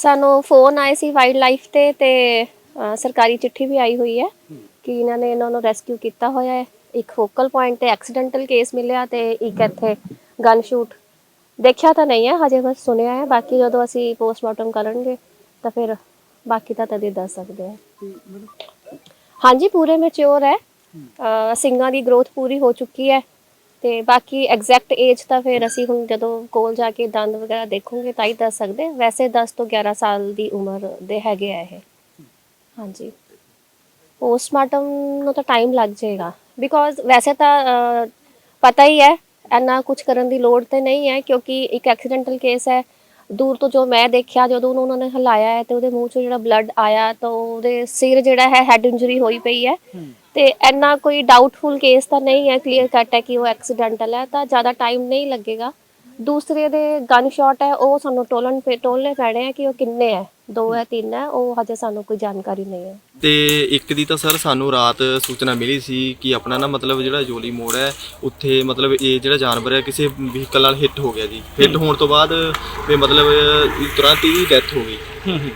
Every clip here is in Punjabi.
ਸਾਨੂੰ ਫੋਨ ਆਏ ਸੀ ਵਾਈਲਡ ਲਾਈਫ ਤੇ ਤੇ ਅ, ਸਰਕਾਰੀ ਚਿੱਠੀ ਵੀ ਆਈ ਹੋਈ ਹੈ ਕਿ ਇਹਨਾਂ ਨੇ ਇਹਨਾਂ ਨੂੰ ਰੈਸਕਿਊ ਕੀਤਾ ਹੋਇਆ ਹੈ। ਇੱਕ ਫੋਕਲ ਪੁਆਇੰਟ ਤੇ ਐਕਸੀਡੈਂਟਲ ਕੇਸ ਮਿਲਿਆ ਤੇ ਇੱਕ ਇੱਥੇ ਗਨ ਸ਼ੂਟ ਦੇਖਿਆ ਤਾਂ ਨਹੀਂ ਹੈ ਹਜੇ ਬਸ ਸੁਣਿਆ ਹੈ। ਬਾਕੀ ਜਦੋਂ ਅਸੀਂ ਪੋਸਟਮਾਰਟਮ ਕਰਨਗੇ ਤਾਂ ਫਿਰ ਬਾਕੀ ਤਾਂ ਤਦੇ ਦੱਸ ਸਕਦੇ ਹਾਂ। ਹਾਂਜੀ ਪੂਰੇ ਮੈਚੁਰ ਹੈ। ਅ, ਸਿੰਗਾਂ ਦੀ ਗਰੋਥ ਪੂਰੀ ਹੋ ਚੁੱਕੀ ਹੈ। ਤੇ ਬਾਕੀ ਐਗਜ਼ੈਕਟ ਏਜ ਤਾਂ ਫਿਰ ਅਸੀਂ ਹੁਣ ਜਦੋਂ ਕੋਲ ਜਾ ਕੇ ਦੰਦ ਵਗੈਰਾ ਦੇਖੂਗੇ ਤਾਂ ਹੀ ਦੱਸ ਸਕਦੇ ਹਾਂ। ਵੈਸੇ 10 ਤੋਂ 11 ਸਾਲ ਦੀ ਉਮਰ ਦੇ ਹੈਗੇ ਆ ਇਹ। ਹਾਂਜੀ। ਪੋਸਟਮਾਰਟਮ ਨੂੰ ਤਾਂ ਟਾਈਮ ਲੱਗ ਜਾਏਗਾ। ਬਿਕੋਜ਼ ਵੈਸੇ ਤਾਂ ਅ, ਪਤਾ ਹੀ ਹੈ ਇੰਨਾ ਕੁਝ ਕਰਨ ਦੀ ਲੋੜ ਤੇ ਨਹੀਂ ਹੈ ਕਿਉਂਕਿ ਇੱਕ ਐਕਸੀਡੈਂਟਲ ਕੇਸ ਹੈ। ਦੂਰ ਤੋਂ ਜੋ ਮੈਂ ਦੇਖਿਆ ਜਦੋਂ ਉਹਨੂੰ ਉਹਨਾਂ ਨੇ ਹਿਲਾਇਆ ਹੈ ਤੇ ਉਹਦੇ ਮੂੰਹ ਚੋਂ ਜਿਹੜਾ ਬਲੱਡ ਆਇਆ ਤਾਂ ਉਹਦੇ ਸਿਰ ਜਿਹੜਾ ਹੈ ਹੈਡ ਇੰਜਰੀ ਹੋਈ ਪਈ ਹੈ। ਤੇ ਇੰਨਾ ਕੋਈ ਡਾਊਟਫੁਲ ਕੇਸ ਤਾਂ ਨਹੀਂ ਹੈ ਕਲੀਅਰ ਕੱਟ ਹੈ ਕਿ ਉਹ ਐਕਸੀਡੈਂਟਲ ਹੈ, ਤਾਂ ਜ਼ਿਆਦਾ ਟਾਈਮ ਨਹੀਂ ਲੱਗੇਗਾ। ਦੂਸਰੇ ਦੇ ਗਨ ਸ਼ਾਟ ਹੈ, ਉਹ ਸਾਨੂੰ ਟੋਲਣ ਪੇ ਟੋਲਨੇ ਪੈਣੇ ਆ ਕਿ ਉਹ ਕਿੰਨੇ ਹੈ। ਦੋ ਹੈ ਤਿੰਨ ਹੈ ਉਹ ਹਜੇ ਸਾਨੂੰ ਕੋਈ ਜਾਣਕਾਰੀ ਨਹੀਂ ਹੈ। ਤੇ ਇੱਕ ਦੀ ਤਾਂ ਸਰ ਸਾਨੂੰ ਰਾਤ ਸੂਚਨਾ ਮਿਲੀ ਸੀ ਕਿ ਆਪਣਾ ਨਾ ਮਤਲਬ ਜਿਹੜਾ ਜੋਲੀ ਮੋੜ ਹੈ ਉੱਥੇ ਮਤਲਬ ਇਹ ਜਿਹੜਾ ਜਾਨਵਰ ਹੈ ਕਿਸੇ ਵਹੀਕਲ ਨਾਲ ਹਿੱਟ ਹੋ ਗਿਆ ਜੀ। ਹਿੱਟ ਹੋਣ ਤੋਂ ਬਾਅਦ ਵੀ ਮਤਲਬ ਤੁਰੰਤ ਹੀ ਡੈਥ ਹੋ ਗਈ।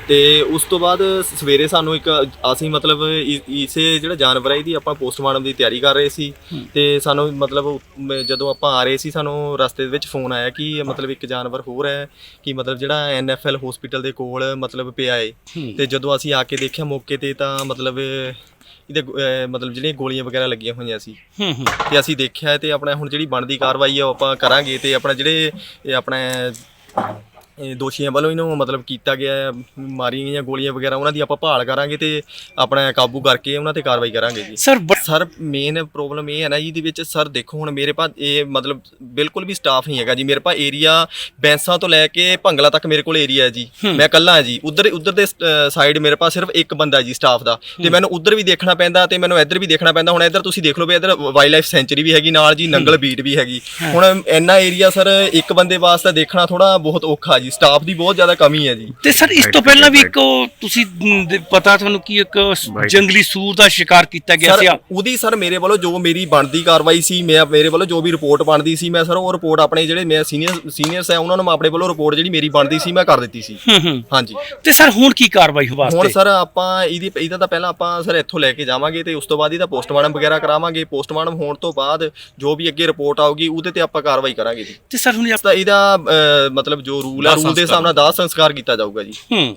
ਤੇ ਉਸ ਤੋਂ ਬਾਅਦ ਸਵੇਰੇ ਸਾਨੂੰ ਇੱਕ ਅਸੀਂ ਮਤਲਬ ਇਸੇ ਜਿਹੜਾ ਜਾਨਵਰ ਹੈ ਇਹਦੀ ਆਪਾਂ ਪੋਸਟਮਾਰਟਮ ਦੀ ਤਿਆਰੀ ਕਰ ਰਹੇ ਸੀ। ਤੇ ਸਾਨੂੰ ਮਤਲਬ ਜਦੋਂ ਆਪਾਂ ਆ ਰਹੇ ਸੀ ਸਾਨੂੰ ਰਸਤੇ ਦੇ ਵਿੱਚ ਫੋਨ ਆਇਆ ਕਿ ਮਤਲਬ ਇੱਕ ਜਾਨਵਰ ਹੋਰ ਹੈ ਕਿ ਮਤਲਬ ਜਿਹੜਾ ਐਨਐਫਐਲ ਹਸਪੀਟਲ ਦੇ ਕੋਲ ਮਤਲਬ ਪਿਆ ਏ। ਤੇ ਜਦੋਂ ਅਸੀਂ ਆ ਕੇ ਦੇਖਿਆ ਮੌਕੇ ਤੇ ਤਾਂ ਮਤਲਬ ਇਹਦੇ ਗੋ- ਅਹ ਮਤਲਬ ਜਿਹੜੀਆਂ ਗੋਲੀਆਂ ਵਗੈਰਾ ਲੱਗੀਆਂ ਹੋਈਆਂ ਸੀ। ਹੂੰ ਹੂੰ। ਤੇ ਅਸੀਂ ਦੇਖਿਆ ਤੇ ਆਪਣਾ ਹੁਣ ਜਿਹੜੀ ਬਣਦੀ ਕਾਰਵਾਈ ਆ ਉਹ ਆਪਾਂ ਕਰਾਂਗੇ ਤੇ ਆਪਣਾ ਜਿਹੜੇ ਇਹ ਆਪਣੇ ਇਹ ਦੋਸ਼ੀਆਂ ਵੱਲੋਂ ਇਹਨੂੰ ਮਤਲਬ ਕੀਤਾ ਗਿਆ ਹੈ, ਮਾਰੀਆਂ ਗਈਆਂ ਗੋਲੀਆਂ ਵਗੈਰਾ ਉਹਨਾਂ ਦੀ ਆਪਾਂ ਭਾਲ ਕਰਾਂਗੇ ਤੇ ਆਪਣਾ ਕਾਬੂ ਕਰਕੇ ਉਹਨਾਂ ਤੇ ਕਾਰਵਾਈ ਕਰਾਂਗੇ ਜੀ। ਸਰ ਬ- ਸਰ ਮੇਨ ਪ੍ਰੋਬਲਮ ਇਹ ਹੈ ਨਾ ਜੀ ਇਹਦੇ ਵਿੱਚ ਸਰ ਦੇਖੋ ਹੁਣ ਮੇਰੇ ਪਾਸ ਇਹ ਮਤਲਬ ਬਿਲਕੁਲ ਵੀ ਸਟਾਫ ਨਹੀਂ ਹੈਗਾ ਜੀ। ਮੇਰੇ ਪਾਸ ਏਰੀਆ ਬੈਂਸਾਂ ਤੋਂ ਲੈ ਕੇ ਭੰਗਲਾ ਤੱਕ ਮੇਰੇ ਕੋਲ ਏਰੀਆ ਹੈ ਜੀ। ਮੈਂ ਇਕੱਲਾ ਹਾਂ ਜੀ। ਉਧਰ ਉਧਰ ਦੇ ਸਾਈਡ ਮੇਰੇ ਪਾਸ ਸਿਰਫ ਇੱਕ ਬੰਦਾ ਜੀ ਸਟਾਫ ਦਾ। ਤੇ ਮੈਨੂੰ ਉਧਰ ਵੀ ਦੇਖਣਾ ਪੈਂਦਾ ਤੇ ਮੈਨੂੰ ਇੱਧਰ ਵੀ ਦੇਖਣਾ ਪੈਂਦਾ। ਹੁਣ ਇੱਧਰ ਤੁਸੀਂ ਦੇਖ ਲਓ ਵੀ ਇੱਧਰ ਵਾਈਲਡ ਲਾਈਫ ਸੈਂਚੁਰੀ ਵੀ ਹੈਗੀ ਨਾਲ ਜੀ ਨੰਗਲ ਬੀਟ ਵੀ ਹੈਗੀ। ਹੁਣ ਇੰਨਾ ਏਰੀਆ ਸਰ ਇੱਕ ਬੰਦੇ ਵਾਸਤੇ ਦੇਖਣਾ ਥੋੜਾ ਬਹੁਤ ਔਖਾ ਜੀ। ਸਟਾਫ ਦੀ ਬਹੁਤ ਜ਼ਿਆਦਾ ਕਮੀ ਹੈ ਜੀ। ਤੇ ਸਰ ਇਸ ਤੋਂ ਪਹਿਲਾਂ ਵੀ ਇੱਕ ਉਹ ਤੁਸੀਂ ਮ, ਦੇ- ਪਤਾ ਤੁਹਾਨੂੰ ਕੀ ਇੱਕ ਜੰਗਲੀ ਸੂਰ ਦਾ ਸ਼ਿਕਾਰ ਕੀਤਾ ਗਿਆ ਸੀ ਸਰ ਉਹਦੀ ਸਰ ਮੇਰੇ ਵੱਲੋਂ ਜੋ ਮੇਰੀ ਬਣਦੀ ਕਾਰਵਾਈ ਸੀ ਮੈਂ ਮੇਰੇ ਵੱਲੋਂ ਜੋ ਵੀ ਰਿਪੋਰਟ ਬਣਦੀ ਸੀ ਮੈਂ ਸਰ ਉਹ ਰਿਪੋਰਟ ਆਪਣੇ ਜਿਹੜੇ ਮੈਂ ਸੀਨੀਅਰ ਸੀਨੀਅਰਸ ਹੈ ਉਹਨਾਂ ਨੂੰ ਮੈਂ ਆਪਣੇ ਵੱਲੋਂ ਰਿਪੋਰਟ ਜਿਹੜੀ ਮੇਰੀ ਬਣਦੀ ਸੀ ਮੈਂ ਕਰ ਦਿੱਤੀ ਸੀ। ਹੂੰ ਹੂੰ। ਹਾਂਜੀ। ਤੇ ਸਰ ਹੁਣ ਕੀ ਕਾਰਵਾਈ ਹੋ ਹੁਣ ਵਾਸਤੇ? ਸਰ ਆਪਾਂ ਇਹਦੀ ਇਹਦਾ ਤਾਂ ਪਹਿਲਾਂ ਆਪਾਂ ਸਰ ਇੱਥੋਂ ਲੈ ਕੇ ਜਾਵਾਂਗੇ ਤੇ ਉਸ ਤੋਂ ਬਾਅਦ ਇਹਦਾ ਪੋਸਟਮਾਰਟਮ ਵਗੈਰਾ ਕਰਾਵਾਂਗੇ। ਪੋਸਟਮਾਰਟਮ ਹੋਣ ਤੋਂ ਬਾਅਦ ਜੋ ਵੀ ਅੱਗੇ ਰਿਪੋਰਟ ਆਊਗੀ ਉਹਦੇ ਤੇ ਆਪਾਂ ਕਾਰਵਾਈ ਕਰਾਂਗੇ ਜੀ। ਤੇ ਸਰ ਹੁਣ ਤਾਂ ਇਹਦਾ ਅਹ, ਮਤਲਬ ਜੋ ਰੂਲ ਹੈ ਰੂਲ ਦੇ ਹਿਸਾਬ ਨਾਲ ਦਾਹ ਸੰਸਕਾਰ ਕੀਤਾ ਜਾਊਗਾ ਜੀ। ਹੂੰ।